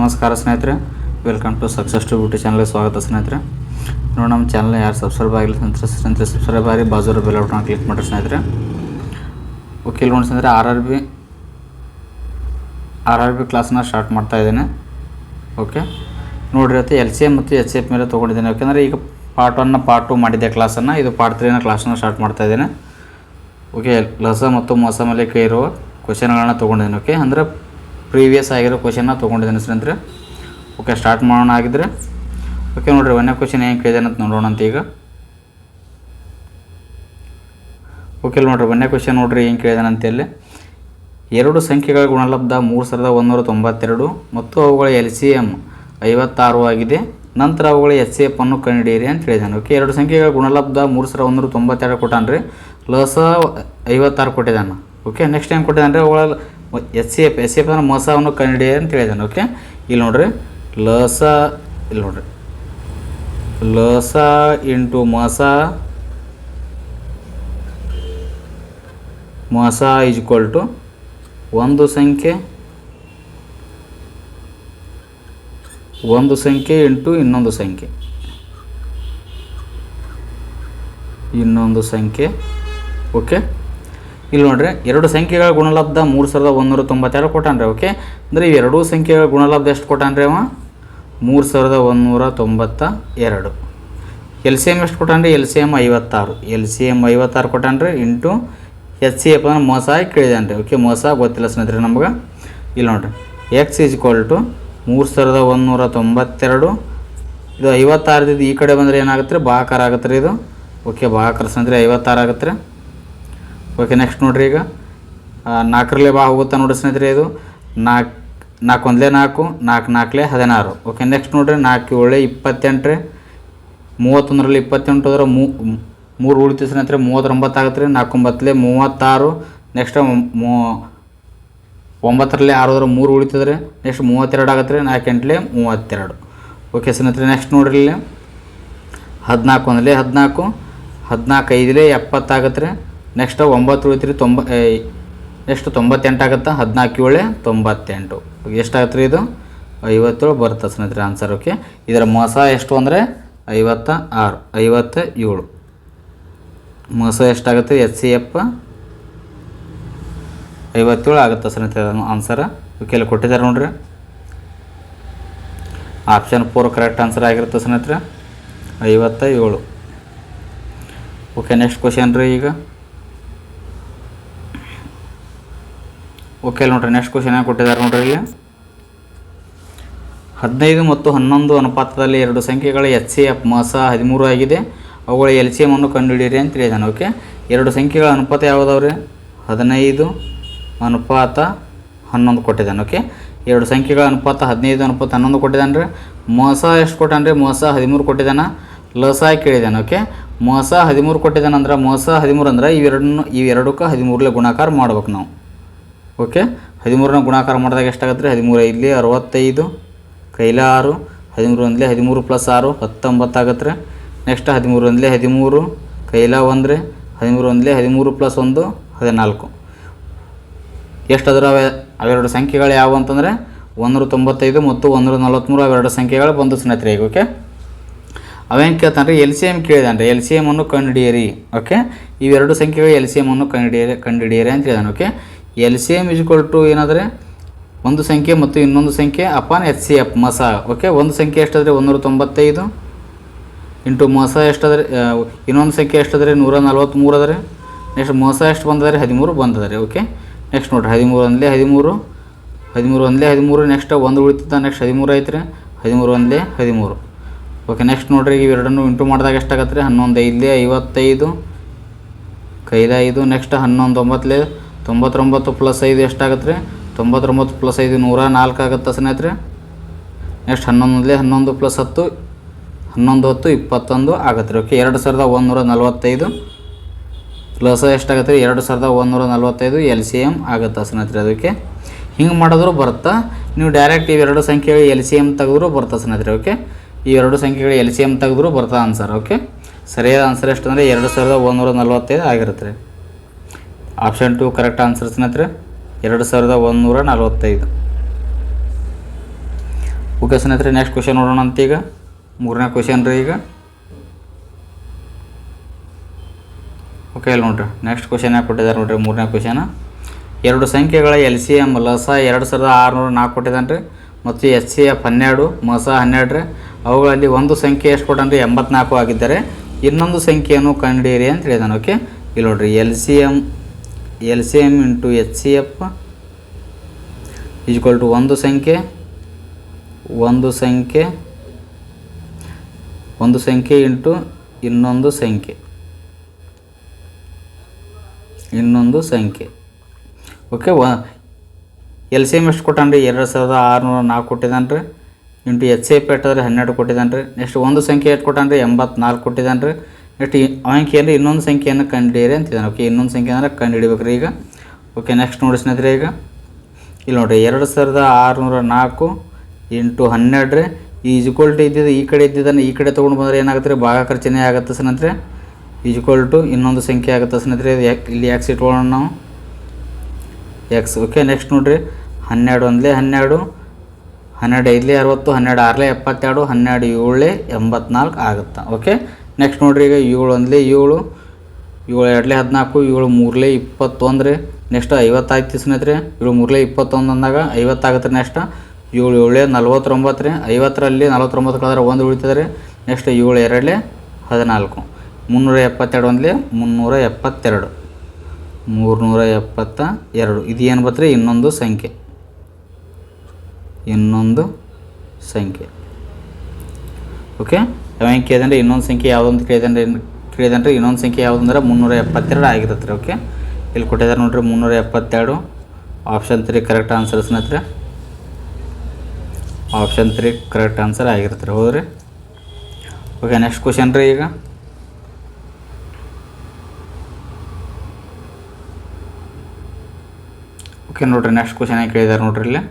ನಮಸ್ಕಾರ ಸ್ನೇಹಿತರೆ welcome to success to beauty ಚಾನಲ್ಗೆ ಸ್ವಾಗತ ಸ್ನೇಹಿತರೆ. ನೋಡಿ, ನಮ್ಮ ಚಾನಲ್ ಯಾರು ಸಬ್ಸ್ಕ್ರೈಬ್ ಆಗಿಲ್ಲ ಸ್ನೇಹಿತರೆ ಸ್ನೇಹಿತರೆ ಸಬ್ಸ್ಕ್ರೈಬ್ ಆಗಿ ಬಾಜೂರ ಬೆಲ್ ಬಟನ್ ಕ್ಲಿಕ್ ಮಾಡಿರಿ ಸ್ನೇಹಿತರೆ. ಓಕೆ ಇಲ್ಲಿ ನೋಡಿ ಸ್ನೇಹಿತರೆ R R B R R B ಕ್ಲಾಸ್ನ ಸ್ಟಾರ್ಟ್ ಮಾಡ್ತಾ ಇದ್ದೇನೆ. ಓಕೆ ನೋಡಿರಿ ಇವತ್ತು ಎಲ್ ಸಿ ಎಂ ಮತ್ತು ಎಚ್ ಎಫ್ ಮೇಲೆ ತೊಗೊಂಡಿದ್ದೇನೆ. ಯಾಕೆಂದರೆ ಈಗ ಪಾರ್ಟ್ ಒನ್ನ ಪಾರ್ಟ್ ಟು ಮಾಡಿದ್ದೆ ಕ್ಲಾಸನ್ನು ಇದು ಪಾರ್ಟ್ ತ್ರೀನ ಕ್ಲಾಸನ್ನು ಸ್ಟಾರ್ಟ್ ಮಾಡ್ತಾ ಇದ್ದೇನೆ. ಓಕೆ ಲಸ ಮತ್ತು ಮೋಸ ಮೇಲೆ ಕೈ ಇರುವ ಕ್ವಶನ್ಗಳನ್ನ ತೊಗೊಂಡಿದ್ದೇನೆ. ಓಕೆ ಅಂದರೆ ಪ್ರೀವಿಯಸ್ ಆಗಿರೋ ಕ್ವಶನ್ನ ತೊಗೊಂಡಿದ್ದೇನೆ ಸ್ನೇಹಿತರೆ. ಓಕೆ ಸ್ಟಾರ್ಟ್ ಮಾಡೋಣ ಆಗಿದ್ರೆ ಓಕೆ ನೋಡಿರಿ, ಒಂದನೇ ಕ್ವಶನ್ ಏನು ಕೇಳಿದೆ ಅಂತ ನೋಡೋಣ ಅಂತ ಈಗ. ಓಕೆ ನೋಡಿರಿ, ಒಂದನೇ ಕ್ವಶನ್ ನೋಡಿರಿ, ಏನು ಕೇಳಿದಾನೆ ಇಲ್ಲಿ ಎರಡು ಸಂಖ್ಯೆಗಳ ಗುಣಲಬ್ಧ ಮೂರು ಸಾವಿರದ ಒಂದೂರ ತೊಂಬತ್ತೆರಡು ಮತ್ತು ಅವುಗಳ ಎಲ್ ಸಿ ಎಂ ಐವತ್ತಾರು ಆಗಿದೆ. ನಂತರ ಅವುಗಳ ಎಸ್ ಸಿ ಎಫ್ ಅನ್ನು ಕಂಡುಹಿಡಿಯಿರಿ ಅಂತ ಹೇಳಿದ್ದಾನೆ ಓಕೆ ಎರಡು ಸಂಖ್ಯೆಗಳ ಗುಣಲಬ್ಧ ಮೂರು ಸಾವಿರದ ಒಂದೂರ ತೊಂಬತ್ತೆರಡು ಕೊಟ್ಟಾನ್ರಿ. ಲಸ ಐವತ್ತಾರು ಕೊಟ್ಟಿದ್ದಾನೆ. ಓಕೆ ನೆಕ್ಸ್ಟ್ ಏನು ಕೊಟ್ಟಿದ್ದಾನೆ ಅವುಗಳ H C F S C F ಅಂದ್ರೆ ಮೋಸವನ್ನು ಕನ್ನಡಿ ಅಂತ ಹೇಳಿದಾನೆ ಓಕೆ ಇಲ್ಲಿ ನೋಡ್ರಿ, ಲಸ, ಇಲ್ಲಿ ನೋಡ್ರಿ. ಲಸ ಇಂಟು ಮಸ ಮಸ ಈಸ್ ಈಕ್ವಲ್ ಟು ಒಂದು ಸಂಖ್ಯೆ ಒಂದು ಸಂಖ್ಯೆ ಇಂಟು ಇನ್ನೊಂದು ಸಂಖ್ಯೆ. ಇನ್ನೊಂದು ಸಂಖ್ಯೆ ಓಕೆ ಇಲ್ಲಿ ನೋಡ್ರಿ, ಎರಡು ಸಂಖ್ಯೆಗಳ ಗುಣಲಬ್ಧ ಮೂರು ಸಾವಿರದ ಒಂದೂರ ತೊಂಬತ್ತೆರಡು ಕೊಟ್ಟಾನ್ರಿ ಓಕೆ ಅಂದರೆ ಈ ಎರಡೂ ಸಂಖ್ಯೆಗಳ ಗುಣಲಬ್ಧ ಎಷ್ಟು ಕೊಟ್ಟಾನ್ರಿ ಅವ? ಮೂರು ಸಾವಿರದ ಒಂದೂರ ತೊಂಬತ್ತ ಎರಡು. ಎಲ್ ಸಿ ಎಂ ಎಷ್ಟು ಕೊಟ್ಟಾನ್ರಿ? ಎಲ್ ಸಿ ಎಂ ಐವತ್ತಾರು. ಎಲ್ ಸಿ ಎಂ ಐವತ್ತಾರು ಕೊಟ್ಟಾನ್ರಿ, ಇಂಟು ಎಚ್ ಸಿ ಎಫ್ ಅಂದ್ರೆ ಮೋಸ ಕೇಳಿದಾನ್ರಿ ಓಕೆ, ಮೋಸ ಗೊತ್ತಿಲ್ಲ ಸ್ನೇಹಿತರೆ ನಮ್ಗೆ. ಇಲ್ಲಿ ನೋಡ್ರಿ, ಎಕ್ಸ್ ಈಜ್ ಈಕ್ವಲ್ ಟು ಮೂರು ಸಾವಿರದ ಒಂದೂರ ತೊಂಬತ್ತೆರಡು. ಇದು ಐವತ್ತಾರದಿದ್ದು ಈ ಕಡೆ ಬಂದರೆ ಏನಾಗುತ್ತೆ ರೀ ಭಾಕಾರ ಆಗುತ್ತೆ ರೀ ಇದು. ಓಕೆ, ಭಾಕಾರ ಸ್ನೇಹಿತರೆ, ಐವತ್ತಾರು ಆಗುತ್ತೆ ರೀ ಓಕೆ ನೆಕ್ಸ್ಟ್ ನೋಡ್ರಿ ಈಗ. ನಾಲ್ಕರಲ್ಲೇ ಬಾ ಹೋಗುತ್ತೆ ನೋಡಿ ಸ್ನೇಹಿತರೆ ಇದು. ನಾಲ್ಕು ನಾಲ್ಕು ಒಂದಲೇ ನಾಲ್ಕು ನಾಲ್ಕು ನಾಲ್ಕಲೇ ಹದಿನಾರು. ಓಕೆ ನೆಕ್ಸ್ಟ್ ನೋಡ್ರಿ, ನಾಲ್ಕು ಏಳೆ, ಇಪ್ಪತ್ತೆಂಟ್ರಿ, ಮೂವತ್ತೊಂದರಲ್ಲಿ ಇಪ್ಪತ್ತೆಂಟು ಅಂದ್ರೆ ಮೂರು ಉಳಿತು ಸ್ನೇಹಿತರೆ, ಮೂವತ್ತೊಂಬತ್ತು ಆಗುತ್ತೆ ರೀ. ನಾಲ್ಕು ಒಂಬತ್ತಲೇ ಮೂವತ್ತಾರು ನೆಕ್ಸ್ಟ್ ಮೂ ಒಂಬತ್ತರಲ್ಲಿ ಅಂದ್ರೆ ಮೂರು ಉಳಿತದ್ರಿ ನೆಕ್ಸ್ಟ್ ಮೂವತ್ತೆರಡು ಆಗುತ್ತೆ ರೀ ನಾಲ್ಕು ಎಂಟ್ಲೆ ಮೂವತ್ತೆರಡು. ಓಕೆ ಸ್ನೇಹಿತರೆ ನೆಕ್ಸ್ಟ್ ನೋಡ್ರಿ ಇಲ್ಲಿ. ಹದಿನಾಲ್ಕು ಒಂದಲೇ ಹದಿನಾಲ್ಕು ಹದಿನಾಲ್ಕು ಐದಲೇ ಎಪ್ಪತ್ತಾಗತ್ತೆ ರೀ. ನೆಕ್ಸ್ಟ್ ಒಂಬತ್ತು ಉಳಿತ್ರಿ, ತೊಂಬ ಎಷ್ಟು ತೊಂಬತ್ತೆಂಟು ಆಗುತ್ತೆ? ಹದಿನಾಲ್ಕು ಏಳೆ, ತೊಂಬತ್ತೆಂಟು. ಎಷ್ಟಾಗತ್ತೆ ರೀ ಇದು ಐವತ್ತೇಳು ಬರುತ್ತೆ ಸ್ನೇಹಿತರೆ ಆನ್ಸರ್ ಓಕೆ ಇದರ ಮೋಸ ಎಷ್ಟು ಅಂದರೆ ಐವತ್ತ ಆರು, ಐವತ್ತ ಏಳು. ಮೋಸ ಎಷ್ಟಾಗುತ್ತೆ? ಎಚ್ ಸಿ ಎಫ್ ಐವತ್ತೇಳು ಆಗುತ್ತೆ ಸ್ನೇಹಿತರೆ ಆನ್ಸರ್ ಓಕೆ ಇಲ್ಲಿ ಕೊಟ್ಟಿದ್ದಾರೆ ನೋಡ್ರಿ. ಆಪ್ಷನ್ ಫೋರ್ ಕರೆಕ್ಟ್ ಆನ್ಸರ್ ಆಗಿರುತ್ತೆ ಸ್ನೇಹಿತರೆ. ಐವತ್ತ ಏಳು. ಓಕೆ ನೆಕ್ಸ್ಟ್ ಕ್ವಶನ್ ರೀ ಈಗ. ಓಕೆ ನೋಡ್ರಿ ನೆಕ್ಸ್ಟ್ ಕ್ವಶನ್ ಏನು ಕೊಟ್ಟಿದ್ದಾರೆ ನೋಡ್ರಿ ಇಲ್ಲಿ? ಹದಿನೈದು ಮತ್ತು ಹನ್ನೊಂದು ಅನುಪಾತದಲ್ಲಿ ಎರಡು ಸಂಖ್ಯೆಗಳ ಎಚ್ ಸಿ ಎಫ್ ಮಸ ಹದಿಮೂರು ಆಗಿದೆ. ಅವುಗಳ ಎಲ್ ಸಿ ಎಮನ್ನು ಕಂಡುಹಿಡಿಯಿರಿ ಅಂತ ಹೇಳಿದಾನೆ ಓಕೆ ಎರಡು ಸಂಖ್ಯೆಗಳ ಅನುಪಾತ ಯಾವುದವ್ರಿ? ಹದಿನೈದು ಅನುಪಾತ ಹನ್ನೊಂದು ಕೊಟ್ಟಿದ್ದಾನೆ ಓಕೆ ಎರಡು ಸಂಖ್ಯೆಗಳ ಅನುಪಾತ ಹದಿನೈದು ಅನುಪಾತ ಹನ್ನೊಂದು ಕೊಟ್ಟಿದ್ದಾನೆ ರೀ ಮೋಸ ಎಷ್ಟು ಕೊಟ್ಟಾನೆ ರೀ ಮೋಸ ಹದಿಮೂರು ಕೊಟ್ಟಿದ್ದಾನೆ. ಲಸ ಕೇಳಿದ್ದಾನೆ ಓಕೆ ಮೋಸ ಹದಿಮೂರು ಕೊಟ್ಟಿದ್ದಾನೆ ಅಂದ್ರೆ ಮೋಸ ಹದಿಮೂರು ಅಂದ್ರೆ ಇವೆರಡನ್ನು ಇವೆರಡಕ್ಕೆ ಹದಿಮೂರಲ್ಲೇ ಗುಣಾಕಾರ ಮಾಡ್ಬೇಕು ನಾವು. ಓಕೆ? ಹದಿಮೂರನ್ನ ಗುಣಾಕಾರ ಮಾಡಿದಾಗ ಎಷ್ಟಾಗತ್ತೆ ರೀ? ಹದಿಮೂರು ಇಲ್ಲಿ, ಅರವತ್ತೈದು, ಕೈಲ ಆರು ಹದಿಮೂರು ಒಂದಲೇ ಹದಿಮೂರು ಪ್ಲಸ್ ಆರು, ಹತ್ತೊಂಬತ್ತು ಆಗತ್ತೆ ರೀ. ನೆಕ್ಸ್ಟ್ ಹದಿಮೂರು ಒಂದಲೇ ಹದಿಮೂರು, ಕೈಲ ಒಂದು ರೀ. ಹದಿಮೂರು ಒಂದಲೇ ಹದಿಮೂರು ಪ್ಲಸ್ ಒಂದು, ಹದಿನಾಲ್ಕು. ಎಷ್ಟಾದ್ರೆ ಅವೆ ಅವೆರಡು ಸಂಖ್ಯೆಗಳು ಯಾವುವು ಅಂತಂದರೆ, ಒಂದೂರ ತೊಂಬತ್ತೈದು ಮತ್ತು ಒಂದೂರ ನಲ್ವತ್ತ್ಮೂರು ಅವೆರಡು ಸಂಖ್ಯೆಗಳು ಬಂದು ಸ್ನೇಹಿತರೆ ಈಗ, ಓಕೆ? ಅವೇನು ಕೇಳ್ತಾನೆ ರೀ? ಎಲ್ ಸಿ ಎಂ ಕೇಳಿದಾನೆ ಎಲ್ ಸಿ ಎಮನ್ನು ಕಂಡುಹಿಡಿಯಿರಿ, ಓಕೆ? ಇವೆರಡು ಸಂಖ್ಯೆಗಳು ಎಲ್ ಸಿ ಅನ್ನು ಕಂಡುಹಿಡಿಯಿರಿ ಕಂಡುಹಿಡಿಯಿರಿ ಅಂತ ಹೇಳಿದಾನೆ, okay? L C M equal to ಏನಾದರೆ ಒಂದು ಸಂಖ್ಯೆ ಮತ್ತು ಇನ್ನೊಂದು ಸಂಖ್ಯೆ ಅಪಾನ್ ಎಚ್ ಸಿ ಎಫ್, ಮಸ. ಓಕೆ ಒಂದು ಸಂಖ್ಯೆ ಎಷ್ಟಾದರೆ ಒಂದೂರ ತೊಂಬತ್ತೈದು ಇಂಟು ಮೋಸ ಎಷ್ಟಾದರೆ ಇನ್ನೊಂದು ಸಂಖ್ಯೆ ಎಷ್ಟಾದರೆ ನೂರ ನಲ್ವತ್ತ್ಮೂರು ಅದರೆ. ನೆಕ್ಸ್ಟ್ ಮೋಸ ಎಷ್ಟು ಬಂದದ ರೀ ಹದಿಮೂರು ಬಂದದ ರೀ ಓಕೆ ನೆಕ್ಸ್ಟ್ ನೋಡಿರಿ, ಹದಿಮೂರು ಒಂದಲೇ ಹದಿಮೂರು. ಹದಿಮೂರು ಒಂದಲೇ ಹದಿಮೂರು ನೆಕ್ಸ್ಟ್ ಒಂದು ಉಳಿತದ ನೆಕ್ಸ್ಟ್ ಹದಿಮೂರು ಐತ್ರಿ. ಹದಿಮೂರು ಒಂದಲೇ ಹದಿಮೂರು. ಓಕೆ ನೆಕ್ಸ್ಟ್ ನೋಡಿರಿ ಇವೆರಡನ್ನು ಇಂಟು ಮಾಡಿದಾಗ ಎಷ್ಟಾಗತ್ತೆ ರೀ ಹನ್ನೊಂದು ಐದಲೇ ಐವತ್ತೈದು. ಕೈದ ಐದು ನೆಕ್ಸ್ಟ್ ಹನ್ನೊಂದು ಒಂಬತ್ತಲೇ ತೊಂಬತ್ತೊಂಬತ್ತು ಪ್ಲಸ್ ಐದು ಎಷ್ಟಾಗತ್ತೆ ರೀ ತೊಂಬತ್ತೊಂಬತ್ತು ಪ್ಲಸ್ ಐದು ನೂರ ನಾಲ್ಕು ಆಗುತ್ತೆ ಸ್ನೇಹಿತರೆ? ನೆಕ್ಸ್ಟ್ ಹನ್ನೊಂದಲೇ ಹನ್ನೊಂದು ಪ್ಲಸ್ ಹತ್ತು, ಹನ್ನೊಂದು ಹತ್ತು ಇಪ್ಪತ್ತೊಂದು ಆಗುತ್ತೆ ರೀ ಓಕೆ ಎರಡು ಸಾವಿರದ ಒಂದುನೂರ ನಲ್ವತ್ತೈದು ಪ್ಲಸ್ ಎಷ್ಟಾಗುತ್ತೆ ರೀ ಎರಡು ಸಾವಿರದ ಒಂದುನೂರ ನಲವತ್ತೈದು ಎಲ್ ಸಿ ಎಂ ಆಗುತ್ತೆ ಸ್ನೇಹಿತರೆ ಅದಕ್ಕೆ? ಹಿಂಗೆ ಮಾಡಿದ್ರು ಬರುತ್ತಾ ನೀವು ಡೈರೆಕ್ಟ್ ಇವೆರಡು ಸಂಖ್ಯೆಗಳು ಎಲ್ ಸಿ ಎಂ ತೆಗೆದ್ರು ಬರ್ತಾ ಸ್ನೇಹಿತರೆ ಓಕೆ ಈ ಎರಡು ಸಂಖ್ಯೆಗಳು ಎಲ್ ಸಿ ಎಂ ತೆಗೆದ್ರು ಬರ್ತಾ ಆನ್ಸರ್ ಓಕೆ ಸರಿಯಾದ ಆನ್ಸರ್ ಎಷ್ಟು ಅಂದರೆ ಎರಡು ಸಾವಿರದ ಒಂದುನೂರ ನಲವತ್ತೈದು ಆಗಿರುತ್ತೆ ರೀ. ಆಪ್ಷನ್ ಟು ಕರೆಕ್ಟ್ ಆನ್ಸರ್ ಸ್ನೇಹಿತರೆ ಎರಡು ಸಾವಿರದ ಒಂದುನೂರ ನಲ್ವತ್ತೈದು. ಓಕೆ ಸ್ನೇಹಿತರೆ ನೆಕ್ಸ್ಟ್ ಕ್ವಶನ್ ನೋಡೋಣ ಅಂತ ಈಗ ಮೂರನೇ ಕ್ವಶನ್ ರೀ ಈಗ. ಓಕೆ ಇಲ್ಲಿ ನೋಡ್ರಿ. ನೆಕ್ಸ್ಟ್ ಕ್ವಶನ್ ಯಾಕೆ ಕೊಟ್ಟಿದ್ದಾರೆ ನೋಡ್ರಿ? ಮೂರನೇ ಕ್ವಶನ್ ಎರಡು ಸಂಖ್ಯೆಗಳ ಎಲ್ ಸಿ ಎಂ ಲಸ ಎರಡು ಸಾವಿರದ ಆರುನೂರ ನಾಲ್ಕು ಕೊಟ್ಟಿದ್ದಾನೆ ರೀ ಮತ್ತು ಎಸ್ ಸಿ ಎಫ್ ಹನ್ನೆರಡು ಮಸ ಹನ್ನೆರಡು ರೀ. ಅವುಗಳಲ್ಲಿ ಒಂದು ಸಂಖ್ಯೆ ಎಷ್ಟು ಕೊಟ್ಟಂದ್ರೆ ರೀ ಎಂಬತ್ನಾಲ್ಕು ಆಗಿದ್ದಾರೆ. ಇನ್ನೊಂದು ಸಂಖ್ಯೆಯನ್ನು ಕಂಡುಹಿಡಿಯಿರಿ ಅಂತ ಹೇಳಿದಾನೆ ಓಕೆ ಇಲ್ಲಿ ನೋಡ್ರಿ L C M L C M into H C F equal to ಒಂದು ಸಂಖ್ಯೆ ಒಂದು ಸಂಖ್ಯೆ ಒಂದು ಸಂಖ್ಯೆ ಇಂಟು ಇನ್ನೊಂದು ಸಂಖ್ಯೆ. ಇನ್ನೊಂದು ಸಂಖ್ಯೆ. ಓಕೆ, ವ ಎಲ್ ಸಿ ಎಂ ಎಷ್ಟು ಕೊಟ್ಟಾನ್ರಿ ಎರಡು ಸಾವಿರದ ಆರುನೂರ ನಾಲ್ಕು ಕೊಟ್ಟಿದ್ದಾನೆ ರೀ ಇಂಟು ಎಚ್ ಸಿ ಎಫ್ ಎಷ್ಟಾದ್ರೆ? ಹನ್ನೆರಡು ಕೊಟ್ಟಿದ್ದಾನೆ ರೀ ನೆಕ್ಸ್ಟ್ ಒಂದು ಸಂಖ್ಯೆ ಎಷ್ಟು ಕೊಟ್ಟಾನ ರೀ ಎಂಬತ್ನಾಲ್ಕು ಕೊಟ್ಟಿದ್ದಾನೆ ರೀ ನೆಕ್ಸ್ಟ್ ಅಂಕಿ ಅಂದರೆ ಇನ್ನೊಂದು ಸಂಖ್ಯೆಯನ್ನು ಕಂಡುಹಿಡಿಯಿರಿ ಅಂತಿದ್ದಾನೆ ಓಕೆ ಇನ್ನೊಂದು ಸಂಖ್ಯೆ ಅಂದರೆ ಕಂಡುಹಿಡಿಬೇಕು ರೀ ಈಗ. ಓಕೆ ನೆಕ್ಸ್ಟ್ ನೋಡಿ ಸ್ನೇಹಿತರೆ ಈಗ. ಇಲ್ಲಿ ನೋಡಿರಿ, ಎರಡು ಸಾವಿರದ ಆರುನೂರ ನಾಲ್ಕು ಎಂಟು ಹನ್ನೆರಡು ರೀ ಈ ಟು ಇದ್ದಿದ್ದು ಈ ಕಡೆ ಇದ್ದಿದ್ದನ್ನು ಈ ಕಡೆ ತೊಗೊಂಡು ಬಂದರೆ ಏನಾಗುತ್ತೆ ರೀ? ಭಾಗಾಕಾರ ಚಿಹ್ನೆ ಆಗುತ್ತೆ ಸ್ನೇಹಿತರೆ ಈಜ್ವಲ್ ಟು ಇನ್ನೊಂದು ಸಂಖ್ಯೆ ಆಗುತ್ತೆ ಸ್ನೇಹಿತರೆ ಯಾಕೆ ಇಲ್ಲಿ ಎಕ್ಸ್ ಇಟ್ಕೊಳ್ಳೋಣ ನಾವು. ಎಕ್ಸ್ ಓಕೆ ನೆಕ್ಸ್ಟ್ ನೋಡಿರಿ. ಹನ್ನೆರಡು ಒಂದಲೇ ಹನ್ನೆರಡು ಹನ್ನೆರಡು ಐದಲೇ ಅರವತ್ತು, ಹನ್ನೆರಡು ಆರಲೇ ಎಪ್ಪತ್ತೆರಡು, ಹನ್ನೆರಡು ಏಳೇ ಎಂಬತ್ನಾಲ್ಕು ಆಗುತ್ತೆ? ಓಕೆ ನೆಕ್ಸ್ಟ್ ನೋಡಿರಿ ಈಗ ಏಳು ಒಂದ್ಲೆ ಏಳು ಏಳು ಎರಡಲೇ ಹದಿನಾಲ್ಕು, ಏಳು ಮೂರಲೆ ಇಪ್ಪತ್ತೊಂದು ರೀ ನೆಕ್ಸ್ಟ್ ಐವತ್ತಾಯ್ತು ಸ್ನೇಹಿತರೆ. ಏಳು ಮೂರಲೆ ಇಪ್ಪತ್ತೊಂದು ಅಂದಾಗ ಐವತ್ತಾಗುತ್ತೆ ರೀ ನೆಕ್ಸ್ಟ್ ಏಳು ಏಳೇ ನಲ್ವತ್ತೊಂಬತ್ತು ರೀ ಐವತ್ತರಲ್ಲಿ ನಲ್ವತ್ತೊಂಬತ್ತು ಕಳೆದ್ರೆ ಒಂದು ಉಳಿತದೆ ರೀ ನೆಕ್ಸ್ಟ್ ಏಳು ಎರಡಲೆ ಹದಿನಾಲ್ಕು. ಮುನ್ನೂರ ಎಪ್ಪತ್ತೆರಡು ಒಂದ್ಲೆ ಮುನ್ನೂರ ಎಪ್ಪತ್ತೆರಡು. ಮೂರುನೂರ ಎಪ್ಪತ್ತ ಎರಡು. ಇದು ಏನು ಬತ್ತರಿ ಇನ್ನೊಂದು ಸಂಖ್ಯೆ. ಇನ್ನೊಂದು ಸಂಖ್ಯೆ. ಓಕೆ ಯಾವಾಗ ಕೇಳಿದ್ರೆ ಇನ್ನೊಂದು ಸಂಖ್ಯೆ ಯಾವುದಂತ ಕೇಳಿದಂದ್ರೆ ಕೇಳಿದಂದ್ರೆ ಇನ್ನೊಂದು ಸಂಖ್ಯೆ ಯಾವುದಂದ್ರೆ ಮುನ್ನೂರ ಎಪ್ಪತ್ತೆರಡು ಆಗಿರುತ್ತೆ ರೀ ಓಕೆ? ಇಲ್ಲಿ ಕೊಟ್ಟಿದ್ದಾರೆ ನೋಡ್ರಿ ಮುನ್ನೂರ ಎಪ್ಪತ್ತೆರಡು. ಆಪ್ಷನ್ ತ್ರೀ ಕರೆಕ್ಟ್ ಆನ್ಸರ್ ಸ್ನೇಹಿತರೆ. ಆಪ್ಷನ್ ತ್ರೀ ಕರೆಕ್ಟ್ ಆನ್ಸರ್ ಆಗಿರುತ್ತೆ ರೀ ಹೌದ್ರಿ? ಓಕೆ ನೆಕ್ಸ್ಟ್ ಕ್ವಶನ್ ರೀ ಈಗ. ಓಕೆ ನೋಡ್ರಿ ನೆಕ್ಸ್ಟ್ ಕ್ವಶನ್ ಕೇಳಿದ್ದಾರೆ ನೋಡ್ರಿ ಇಲ್ಲಿ.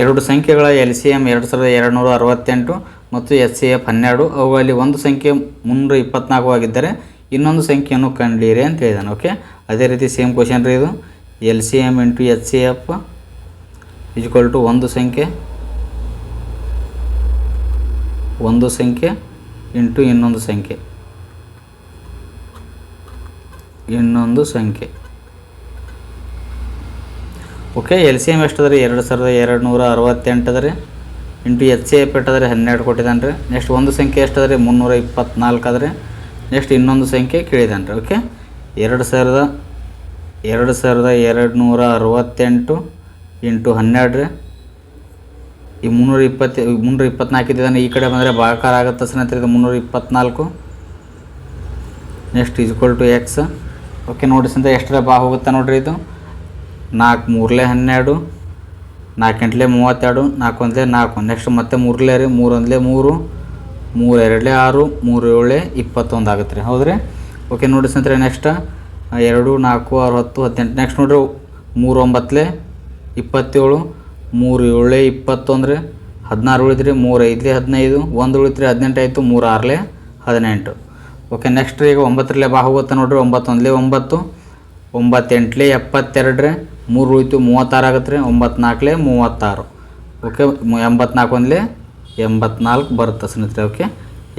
ಎರಡು ಸಂಖ್ಯೆಗಳ ಎಲ್ ಸಿ ಎಂ ಎರಡು ಸಾವಿರದ ಎರಡು ನೂರ ಅರವತ್ತೆಂಟು ಮತ್ತು ಎಸ್ ಸಿ ಎಫ್ ಹನ್ನೆರಡು ಅವುಗಳಲ್ಲಿ ಒಂದು ಸಂಖ್ಯೆ ಮುನ್ನೂರ ಇಪ್ಪತ್ನಾಲ್ಕು ಆಗಿದ್ದರೆ ಇನ್ನೊಂದು ಸಂಖ್ಯೆಯನ್ನು ಕಂಡುಹಿಡಿಯಿರಿ ಅಂತ ಹೇಳಿದಾನೆ. ಓಕೆ ಅದೇ ರೀತಿ ಸೇಮ್ ಕ್ವಶನ್ ರೀ ಇದು. L C M into H C F equal to ಒಂದು ಸಂಖ್ಯೆ. ಒಂದು ಸಂಖ್ಯೆ ಇಂಟು ಇನ್ನೊಂದು ಸಂಖ್ಯೆ. ಇನ್ನೊಂದು ಸಂಖ್ಯೆ. ಓಕೆ, ಎಲ್ ಸಿ ಎಂ ಎಷ್ಟು ಅದ ರೀ? ಎರಡು ಸಾವಿರದ ಎರಡು ನೂರ ಅರವತ್ತೆಂಟು ಅದ ರೀ. ಇಂಟು ಎಚ್ ಸಿ ಎಫ್ ಅದ ರೀ? ಹನ್ನೆರಡು ಕೊಟ್ಟಿದ್ದಾನೆ ರೀ. ನೆಕ್ಸ್ಟ್ ಒಂದು ಸಂಖ್ಯೆ ಎಷ್ಟು ಅದ ರೀ? ಮುನ್ನೂರ ಇಪ್ಪತ್ನಾಲ್ಕು ಅದ ರೀ. ನೆಕ್ಸ್ಟ್ ಇನ್ನೊಂದು ಸಂಖ್ಯೆ ಕೇಳಿದ್ದಾನೆ ರೀ, ಓಕೆ? ಎರಡು ಸಾವಿರದ ಎರಡು ಸಾವಿರದ ಎರಡು ನೂರ ಅರವತ್ತೆಂಟು ಇಂಟು ಹನ್ನೆರಡು ರೀ. ಈ ಮುನ್ನೂರ ಇಪ್ಪತ್ತು ಮುನ್ನೂರ ಇಪ್ಪತ್ನಾಲ್ಕು ಇದ್ದಾನೆ ಈ ಕಡೆ ಬಂದರೆ ಭಾಗಾಕಾರ ಆಗುತ್ತೆ ಸ್ನೇಹಿತರೆ, ಇದು ಮುನ್ನೂರ ಇಪ್ಪತ್ನಾಲ್ಕು. Next equal to X. Okay, ನೋಡಿ ಸ್ನೇಹಿತರೆ, ಎಷ್ಟರ ಬಾ ಹೋಗುತ್ತೆ ನೋಡಿರಿ ಇದು. ನಾಲ್ಕು ಮೂರಲೇ ಹನ್ನೆರಡು, ನಾಲ್ಕು ಎಂಟ್ಲೆ ಮೂವತ್ತೆರಡು, ನಾಲ್ಕು ಒಂದಲೇ ನಾಲ್ಕು. ನೆಕ್ಸ್ಟ್ ಮತ್ತೆ ಮೂರಲೇ ರೀ. ಮೂರು ಒಂದಲೆ ಮೂರು ಮೂರು ಎರಡಲೇ ಆರು, ಮೂರು ಏಳು ಇಪ್ಪತ್ತೊಂದು ಆಗುತ್ತೆ ರೀ. ಹೌದ್ರಿ? ಓಕೆ ನೋಡಿ ಸ್ನೇಹಿತರೆ ನೆಕ್ಸ್ಟ್ ಎರಡು, ನಾಲ್ಕು, ಆರು, ಹತ್ತು, ಹದಿನೆಂಟು. ನೆಕ್ಸ್ಟ್ ನೋಡ್ರಿ, ಮೂರು ಒಂಬತ್ತಲೆ ಇಪ್ಪತ್ತೇಳು, ಮೂರು ಏಳೆ ಇಪ್ಪತ್ತೊಂದು ರೀ. ಹದಿನಾರು ಉಳಿದ್ರಿ, ಮೂರು ಐದಲೇ ಹದಿನೈದು, ಒಂದು ಉಳಿತ್ರಿ, ಹದಿನೆಂಟು ಆಯಿತು, ಮೂರು ಆರಲೆ ಹದಿನೆಂಟು. ಓಕೆ ನೆಕ್ಸ್ಟ್ ಈಗ ಒಂಬತ್ತರಲ್ಲೇ ಬಾ ಹೋಗುತ್ತೆ ನೋಡ್ರಿ ಒಂಬತ್ತು ಒಂದಲೇ ಒಂಬತ್ತು, ಒಂಬತ್ತೆಂಟ್ಲೆ ಎಪ್ಪತ್ತೆರಡು ರೀ. ಮೂರು ಉಳಿತು ಮೂವತ್ತಾರು ಆಗತ್ತೆ ರೀ ಒಂಬತ್ನಾಲ್ಕಲೇ ಮೂವತ್ತಾರು ಓಕೆ ಎಂಬತ್ನಾಲ್ಕು ಒಂದಲೆ ಎಂಬತ್ನಾಲ್ಕು ಬರುತ್ತೆ ಸ್ನೇಹಿತರೆ ಓಕೆ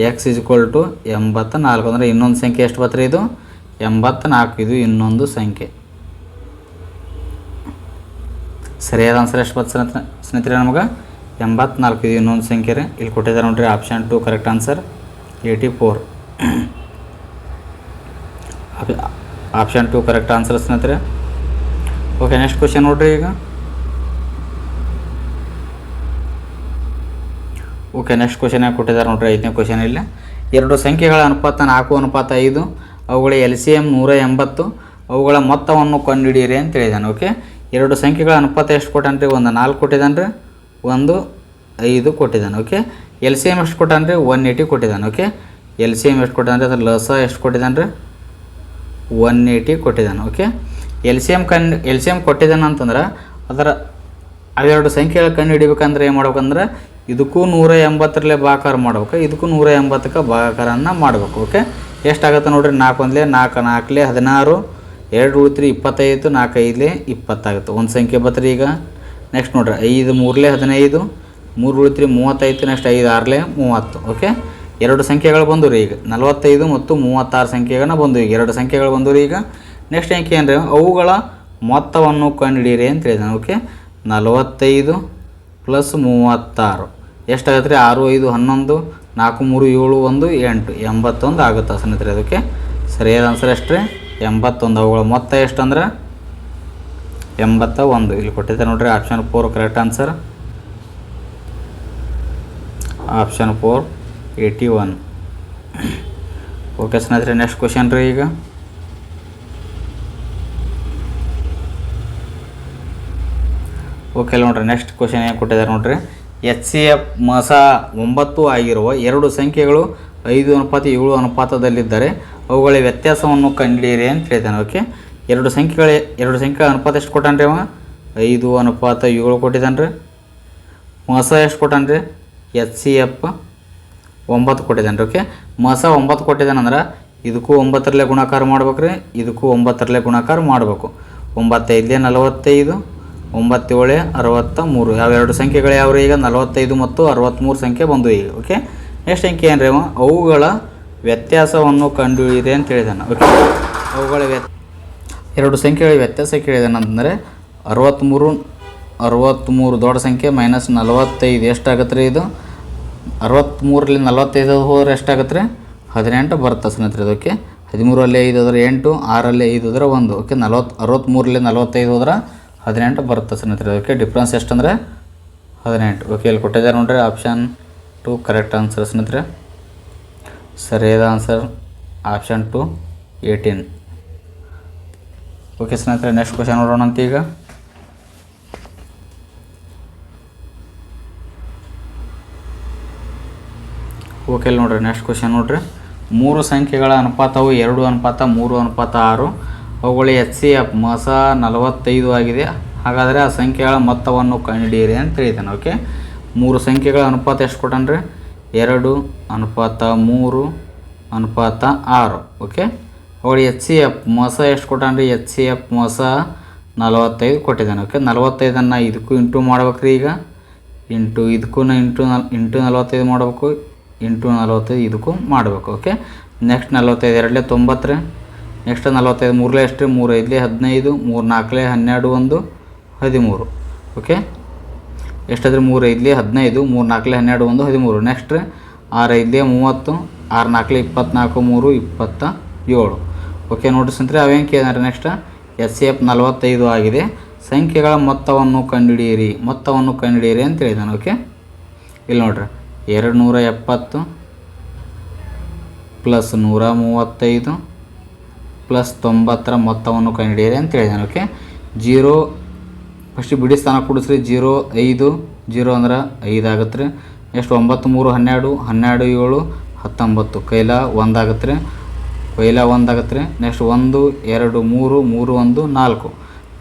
ಎಕ್ಸ್ ಇಸ್ಕ್ವಲ್ ಟು ಎಂಬತ್ತ ನಾಲ್ಕು ಅಂದರೆ ಇನ್ನೊಂದು ಸಂಖ್ಯೆ ಎಷ್ಟು ಬರ್ತೀರಿ ಇದು? ಎಂಬತ್ನಾಲ್ಕು, ಇದು ಇನ್ನೊಂದು ಸಂಖ್ಯೆ. ಸರಿಯಾದ ಆನ್ಸರ್ ಎಷ್ಟು ಬರ್ತದೆ ಸ್ನೇಹಿತರೆ ಸ್ನೇಹಿತರೆ ನಮಗೆ? ಎಂಬತ್ನಾಲ್ಕು, ಇದು ಇನ್ನೊಂದು ಸಂಖ್ಯೆ ರೀ. ಇಲ್ಲಿ ಕೊಟ್ಟಿದ್ದಾರೆ ನೋಡ್ರಿ option two correct answer eighty four option two correct answer ಸ್ನೇಹಿತರೆ. ಓಕೆ ನೆಕ್ಸ್ಟ್ ಕ್ವಶನ್ ನೋಡ್ರಿ ಈಗ ಓಕೆ ನೆಕ್ಸ್ಟ್ ಕ್ವಶನ್ ಯಾಕೆ ಕೊಟ್ಟಿದ್ದಾರೆ ನೋಡ್ರಿ, ಐದನೇ ಕ್ವಶನ್ ಇಲ್ಲಿ. ಎರಡು ಸಂಖ್ಯೆಗಳ ಅನುಪಾತ, ನಾಲ್ಕು ಅನುಪಾತ, ಐದು. ಅವುಗಳ ಎಲ್ ಸಿ ಎಂ ನೂರ ಎಂಬತ್ತು. ಅವುಗಳ ಮೊತ್ತವನ್ನು ಕಂಡುಹಿಡಿಯಿರಿ ಅಂತ ಹೇಳಿದಾನೆ ಓಕೆ ಎರಡು ಸಂಖ್ಯೆಗಳ ಅನುಪಾತ ಎಷ್ಟು ಕೊಟ್ಟಾನೆ ರೀ ಒಂದು ನಾಲ್ಕು ಕೊಟ್ಟಿದ್ದಾನೆ ಒಂದು ಐದು ಕೊಟ್ಟಿದ್ದಾನೆ ಓಕೆ ಎಲ್ ಸಿ ಎಂ ಎಷ್ಟು ಕೊಟ್ಟಾನೆ ರೀ ಒನ್ ಏಯ್ಟಿ ಕೊಟ್ಟಿದ್ದಾನೆ ಓಕೆ ಎಲ್ ಸಿ ಎಂ ಎಷ್ಟು ಕೊಟ್ಟಾನೆ ರೀ ಅದ್ರ ಲಸ ಎಷ್ಟು ಕೊಟ್ಟಿದ್ದಾನೆ ಒನ್ ಏಯ್ಟಿ ಕೊಟ್ಟಿದ್ದಾನೆ ಓಕೆ ಎಲ್ ಸಿ ಎಂ ಕಂಡು ಎಲ್ ಸಿ ಎಂ ಕೊಟ್ಟಿದ್ದಾನೆ ಅಂತಂದ್ರೆ ಅದರ ಅವೆರಡು ಸಂಖ್ಯೆಗಳು ಕಂಡು ಹಿಡಿಬೇಕಂದ್ರೆ ಏನು ಮಾಡ್ಬೇಕಂದ್ರೆ ಇದಕ್ಕೂ ನೂರ ಎಂಬತ್ತರಲ್ಲೇ ಭಾಗಾಕಾರ ಮಾಡ್ಬೇಕು, ಇದಕ್ಕೂ ನೂರ ಎಂಬತ್ತಕ್ಕೆ ಭಾಗಾಕಾರನ ಮಾಡ್ಬೇಕು, ಓಕೆ? ಎಷ್ಟಾಗುತ್ತೆ ನೋಡಿರಿ ನಾಲ್ಕು ನಾಲ್ಕು, ನಾಲ್ಕಲೇ ಹದಿನಾರು, ಎರಡು ಉಳಿತ್ರಿ ಇಪ್ಪತ್ತೈದು, ನಾಲ್ಕು ಐದಲೇ ಇಪ್ಪತ್ತಾಗುತ್ತೆ. ಒಂದು ಸಂಖ್ಯೆ ಬತ್ತರಿ ಈಗ. ನೆಕ್ಸ್ಟ್ ನೋಡ್ರಿ, ಐದು ಮೂರಲೇ ಹದಿನೈದು, ಮೂರು ಉಳಿತ್ರಿ ಮೂವತ್ತೈದು ನೆಕ್ಸ್ಟ್ ಐದು ಆರಲೇ ಮೂವತ್ತು, ಓಕೆ? ಎರಡು ಸಂಖ್ಯೆಗಳು ಬಂದವು ರೀ ಈಗ. ನಲವತ್ತೈದು ಮತ್ತು ಮೂವತ್ತಾರು ಸಂಖ್ಯೆಗಳನ್ನ ಬಂದು ಈಗ. ಎರಡು ಸಂಖ್ಯೆಗಳು ಬಂದವು ರೀ ಈಗ. ನೆಕ್ಸ್ಟ್ ಏನಕ್ಕೆ ಅಂದರೆ ಅವುಗಳ ಮೊತ್ತವನ್ನು ಕಂಡುಹಿಡಿಯಿರಿ ಅಂತ ಹೇಳಿದಾನೆ. ಓಕೆ? ನಲವತ್ತೈದು ಪ್ಲಸ್ ಮೂವತ್ತಾರು. ಎಷ್ಟಾಗತ್ತೆ ರೀ? ಆರು, ಐದು, ಹನ್ನೊಂದು, ನಾಲ್ಕು, ಮೂರು, ಏಳು, ಒಂದು, ಎಂಟು. ಎಂಬತ್ತೊಂದು ಆಗುತ್ತೆ ಸ್ನೇಹಿತರೆ ಅದಕ್ಕೆ? ಸರಿಯಾದ ಆನ್ಸರ್ ಎಷ್ಟು ರೀ ಎಂಬತ್ತೊಂದು. ಅವುಗಳ ಮೊತ್ತ ಎಷ್ಟು ಅಂದ್ರೆ ಎಂಬತ್ತ ಒಂದು. ಇಲ್ಲಿ ಕೊಟ್ಟಿದ್ದೆ ನೋಡ್ರಿ option four correct answer option four eighty one okay ಸ್ನೇಹಿತರೆ ನೆಕ್ಸ್ಟ್ ಕ್ವಶನ್ ರೀ ಈಗ. ಓಕೆ ನೋಡ್ರಿ ನೆಕ್ಸ್ಟ್ ಕ್ವಶನ್ ಏನು ಕೊಟ್ಟಿದ್ದಾರೆ ನೋಡ್ರಿ. ಎಚ್ ಸಿ ಎಫ್ ಮಸ ಒಂಬತ್ತು ಆಗಿರುವ ಎರಡು ಸಂಖ್ಯೆಗಳು ಐದು ಅನುಪಾತ, ಏಳು ಅನುಪಾತದಲ್ಲಿದ್ದರೆ ಅವುಗಳ ವ್ಯತ್ಯಾಸವನ್ನು ಕಂಡುಹಿಡಿಯಿರಿ ಅಂತ ಹೇಳ್ತಾನೆ. ಓಕೆ ಎರಡು ಸಂಖ್ಯೆಗಳ ಎರಡು ಸಂಖ್ಯೆಗಳ ಅನುಪಾತ ಎಷ್ಟು ಕೊಟ್ಟಾನ್ರಿ ಅವ? ಐದು ಅನುಪಾತ, ಏಳು ಕೊಟ್ಟಿದ್ದಾನೆ ರೀ ಮಸ ಎಷ್ಟು ಕೊಟ್ಟಾನ್ರಿ? ಎಚ್ ಸಿ ಎಫ್ ಒಂಬತ್ತು ಕೊಟ್ಟಿದ್ದಾನೆ ರೀ ಓಕೆ ಮಸ ಒಂಬತ್ತು ಕೊಟ್ಟಿದ್ದಾನಂದ್ರೆ ಇದಕ್ಕೂ ಒಂಬತ್ತರಲ್ಲೇ ಗುಣಾಕಾರ ಮಾಡ್ಬೇಕು ರೀ ಇದಕ್ಕೂ ಒಂಬತ್ತರಲ್ಲೇ ಗುಣಾಕಾರ ಮಾಡಬೇಕು. ಒಂಬತ್ತೈದಲೇ ನಲವತ್ತೈದು ಒಂಬತ್ತೇಳೆ, ಅರವತ್ತ ಮೂರು. ಯಾವೆರಡು ಸಂಖ್ಯೆಗಳು ಯಾವ ಈಗ? ನಲವತ್ತೈದು ಮತ್ತು ಅರವತ್ತ್ಮೂರು ಸಂಖ್ಯೆ ಬಂದು ಈಗ ಓಕೆ ನೆಕ್ಸ್ಟ್ ಸಂಖ್ಯೆ ಏನು ರೀ ಅವುಗಳ ವ್ಯತ್ಯಾಸವನ್ನು ಕಂಡುಹಿಡಿಯಿರಿ ಅಂತ ಹೇಳಿದಾನೆ ಓಕೆ ಅವುಗಳ ವ್ಯತ್ ಎರಡು ಸಂಖ್ಯೆಗಳ ವ್ಯತ್ಯಾಸ ಕೇಳಿದಾನೆ ಅಂತಂದರೆ ಅರವತ್ತ್ಮೂರು ಅರವತ್ತ್ಮೂರು ದೊಡ್ಡ ಸಂಖ್ಯೆ ಮೈನಸ್ ನಲವತ್ತೈದು ಎಷ್ಟಾಗತ್ತೆ ರೀ ಇದು? ಅರವತ್ತ್ಮೂರಲ್ಲಿ ನಲವತ್ತೈದು ಹೋದ್ರೆ ಎಷ್ಟಾಗತ್ತೆ ರೀ ಹದಿನೆಂಟು ಬರುತ್ತೆ ಸ್ನೇಹಿತರೆ ಅದಕ್ಕೆ ಹದಿಮೂರಲ್ಲಿ ಐದು ಹೋದ್ರೆ ಎಂಟು, ಆರಲ್ಲಿ ಐದು ಹೋದ್ರೆ ಒಂದು ಓಕೆ ನಲವತ್ತು ಅರವತ್ತ್ಮೂರಲ್ಲಿ ನಲವತ್ತೈದು ಹೋದ್ರೆ ಹದಿನೆಂಟು ಬರುತ್ತೆ ಸ್ನೇಹಿತರೆ ಅದಕ್ಕೆ ಡಿಫ್ರೆನ್ಸ್ ಎಷ್ಟಂದರೆ ಹದಿನೆಂಟು. ಓಕೆ ಇಲ್ಲಿ ಕೊಟ್ಟಿದ್ದಾರೆ ನೋಡ್ರಿ ಆಪ್ಷನ್ ಟು ಕರೆಕ್ಟ್ ಆನ್ಸರ್ ಸ್ನೇಹಿತರೆ. ಸರಿಯಾದ answer option two eighteen okay ಸ್ನೇಹಿತರೆ ನೆಕ್ಸ್ಟ್ ಕ್ವಶನ್ ನೋಡೋಣ ಅಂತ ಈಗ. ಓಕೆ ಇಲ್ಲಿ ನೋಡ್ರಿ ನೆಕ್ಸ್ಟ್ ಕ್ವಶನ್ ನೋಡ್ರಿ. ಮೂರು ಸಂಖ್ಯೆಗಳ ಅನುಪಾತವು ಎರಡು ಅನುಪಾತ, ಮೂರು ಅನುಪಾತ, ಆರು. ಅವುಗಳ ಎಚ್ ಸಿ ಎಫ್ ಮಸ ನಲವತ್ತೈದು ಆಗಿದೆ. ಹಾಗಾದರೆ ಆ ಸಂಖ್ಯೆಗಳ ಮೊತ್ತವನ್ನು ಕಂಡುಹಿಡಿಯಿರಿ ಅಂತ ಹೇಳಿದ್ದಾನೆ, ಓಕೆ? ಮೂರು ಸಂಖ್ಯೆಗಳ ಅನುಪಾತ ಎಷ್ಟು ಕೊಟ್ಟನ್ರಿ? ಎರಡು, ಅನುಪಾತ ಮೂರು, ಅನುಪಾತ ಆರು, ಓಕೆ? ಅವುಗಳು ಎಚ್ ಸಿ ಎಫ್ ಮೋಸ ಎಷ್ಟು ಕೊಟ್ಟಾನ್ರಿ? ಎಚ್ ಸಿ ಎಫ್ ಮೋಸ ನಲವತ್ತೈದು ಕೊಟ್ಟಿದ್ದಾನೆ, ಓಕೆ? ನಲವತ್ತೈದನ್ನು ಇದಕ್ಕೂ ಇಂಟು ಮಾಡ್ಬೇಕ್ರಿ ಈಗ. ಇಂಟು ಇದಕ್ಕೂ ಇಂಟು ನಲ್ ಇಂಟು ನಲವತ್ತೈದು ಮಾಡಬೇಕು ಇಂಟು ನಲವತ್ತೈದು ಇದಕ್ಕೂ ಮಾಡಬೇಕು, ಓಕೆ? ನೆಕ್ಸ್ಟ್ ನಲವತ್ತೈದು ಎರಡಲೇ ತೊಂಬತ್ತರ ನೆಕ್ಸ್ಟ್ ನಲವತ್ತೈದು ಮೂರಲೇ ಎಷ್ಟು ಮೂರು ಐದಲೇ, ಹದಿನೈದು, ಮೂರು ನಾಲ್ಕಲೇ, ಹನ್ನೆರಡು ಒಂದು, ಹದಿಮೂರು. ಓಕೆ ಎಷ್ಟಾದರೆ ಮೂರು ಐದಲೇ, ಹದಿನೈದು, ಮೂರು ನಾಲ್ಕಲೇ, ಹನ್ನೆರಡು ಒಂದು, ಹದಿಮೂರು. ನೆಕ್ಸ್ಟ್ ಆರು ಐದಲೇ, ಮೂವತ್ತು, ಆರು ನಾಲ್ಕಲೇ, ಇಪ್ಪತ್ನಾಲ್ಕು, ಮೂರು, ಇಪ್ಪತ್ತ ಏಳು. ಓಕೆ ನೋಡಿರಿ ಸ್ನೇಹಿತರೆ ಅವೇನು ಕೇಳಿದ್ರೆ ನೆಕ್ಸ್ಟ್ ಎಸ್ ಸಿ ಎಫ್ ನಲವತ್ತೈದು ಆಗಿದೆ. ಸಂಖ್ಯೆಗಳ ಮೊತ್ತವನ್ನು ಕಂಡುಹಿಡಿಯಿರಿ. ಮೊತ್ತವನ್ನು ಕಂಡುಹಿಡಿಯಿರಿ ಅಂತ ಹೇಳಿದ್ದಾನೆ ಓಕೆ ಇಲ್ಲಿ ನೋಡ್ರಿ. ಎರಡು ನೂರ ಎಪ್ಪತ್ತು ಪ್ಲಸ್ ನೂರ ಮೂವತ್ತೈದು ಪ್ಲಸ್ ತೊಂಬತ್ತರ ಮೊತ್ತವನ್ನು ಕಂಡುಹಿಡಿಯಿರಿ ಅಂತ ಹೇಳಿದಾನೆ. ಓಕೆ ಜೀರೋ ಫಸ್ಟ್ ಬಿಡಿ ಸ್ಥಾನ ಕೂಡಿಸ್ರಿ. ಜೀರೋ ಐದು ಜೀರೋ ಅಂದ್ರೆ ಐದು ಆಗತ್ತೆ ರೀ ನೆಕ್ಸ್ಟ್ ಒಂಬತ್ತು, ಮೂರು, ಹನ್ನೆರಡು ಹನ್ನೆರಡು, ಏಳು, ಹತ್ತೊಂಬತ್ತು. ಕೈಲ ಒಂದಾಗತ್ತೆ ರೀ ಕೈಲ ಒಂದಾಗತ್ತೆ ರೀ ನೆಕ್ಸ್ಟ್ ಒಂದು, ಎರಡು, ಮೂರು ಮೂರು, ಒಂದು, ನಾಲ್ಕು.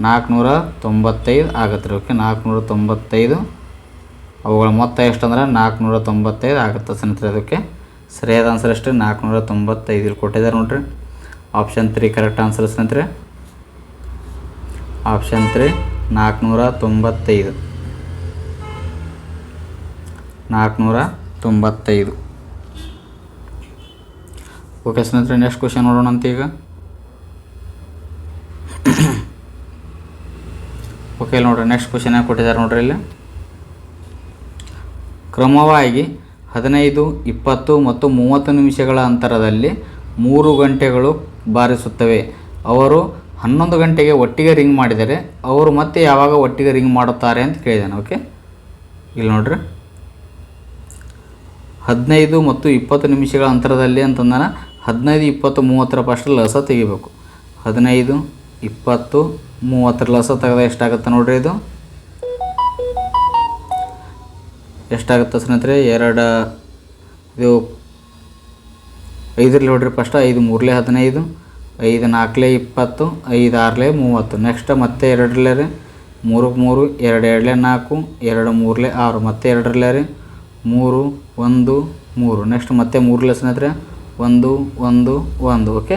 ನಾಲ್ಕುನೂರ ತೊಂಬತ್ತೈದು ಆಗತ್ತೆ ರೀ ಓಕೆ ನಾಲ್ಕುನೂರ ತೊಂಬತ್ತೈದು. ಅವುಗಳ ಮೊತ್ತ ಎಷ್ಟು ಅಂದ್ರೆ ನಾಲ್ಕುನೂರ ತೊಂಬತ್ತೈದು ಆಗುತ್ತೆ ಸ್ನೇಹಿತರೆ. ಅದಕ್ಕೆ ಸರಿಯಾದ ಆನ್ಸರ್ ಅಷ್ಟೇ. ನಾಲ್ಕುನೂರ ತೊಂಬತ್ತೈದು ಇಲ್ಲಿ ಕೊಟ್ಟಿದ್ದಾರೆ ನೋಡ್ರಿ. ಆಪ್ಷನ್ ತ್ರೀ ಕರೆಕ್ಟ್ ಆನ್ಸರ್ ಸ್ನೇಹಿತರೆ ಆಪ್ಷನ್ ತ್ರೀ ನಾಲ್ಕುನೂರ ತೊಂಬತ್ತೈದು ನಾಲ್ಕುನೂರ ತೊಂಬತ್ತೈದು ಓಕೆ ಸ್ನೇಹಿತರೆ ನೆಕ್ಸ್ಟ್ ಕ್ವಶನ್ ನೋಡೋಣ ಅಂತ ಈಗ. ಓಕೆ ಇಲ್ಲಿ ನೋಡ್ರಿ ನೆಕ್ಸ್ಟ್ ಕ್ವಶನ್ ಯಾಕೆ ಕೊಟ್ಟಿದ್ದಾರೆ ನೋಡ್ರಿ ಇಲ್ಲಿ. ಕ್ರಮವಾಗಿ ಹದಿನೈದು, ಇಪ್ಪತ್ತು ಮತ್ತು ಮೂವತ್ತು ನಿಮಿಷಗಳ ಅಂತರದಲ್ಲಿ ಮೂರು ಗಂಟೆಗಳು ಬಾರಿಸುತ್ತವೆ. ಅವರು ಹನ್ನೊಂದು ಗಂಟೆಗೆ ಒಟ್ಟಿಗೆ ರಿಂಗ್ ಮಾಡಿದರೆ ಅವರು ಮತ್ತೆ ಯಾವಾಗ ಒಟ್ಟಿಗೆ ರಿಂಗ್ ಮಾಡುತ್ತಾರೆ ಅಂತ ಕೇಳಿದ್ದಾನೆ ಓಕೆ ಇಲ್ಲಿ ನೋಡ್ರಿ. ಹದಿನೈದು ಮತ್ತು ಇಪ್ಪತ್ತು ನಿಮಿಷಗಳ ಅಂತರದಲ್ಲಿ ಅಂತಂದಾನ ಹದಿನೈದು, ಇಪ್ಪತ್ತು, ಮೂವತ್ತರ ಪಸ್ಟ್ ಲಸ ತೆಗಿಬೇಕು. ಹದಿನೈದು, ಇಪ್ಪತ್ತು, ಮೂವತ್ತರ ಲಸ ತೆಗೆದ ಎಷ್ಟಾಗುತ್ತೆ ನೋಡ್ರಿ ಇದು? ಎಷ್ಟಾಗುತ್ತೆ ಸ್ನೇಹಿತರೆ? ಎರಡು, ಇದು ಐದರಲ್ಲಿ ನೋಡ್ರಿ ಫಸ್ಟ್ ಐದು ಮೂರಲೇ ಹದಿನೈದು, ಐದು ನಾಲ್ಕಲೇ ಇಪ್ಪತ್ತು, ಐದು ಆರಲೇ ಮೂವತ್ತು. ನೆಕ್ಸ್ಟ್ ಮತ್ತೆ ಎರಡರಲ್ಲೇ ರೀ? ಮೂರಕ್ಕೆ ಮೂರು, ಎರಡು ಎರಡಲೇ ನಾಲ್ಕು, ಎರಡು ಮೂರಲೇ ಆರು. ಮತ್ತೆ ಎರಡರಲ್ಲೇ ರೀ? ಮೂರು, ಒಂದು, ಮೂರು. ನೆಕ್ಸ್ಟ್ ಮತ್ತೆ ಮೂರಲೇ ಸ್ನೇಹಿತರೆ ಒಂದು ಒಂದು ಒಂದು. ಓಕೆ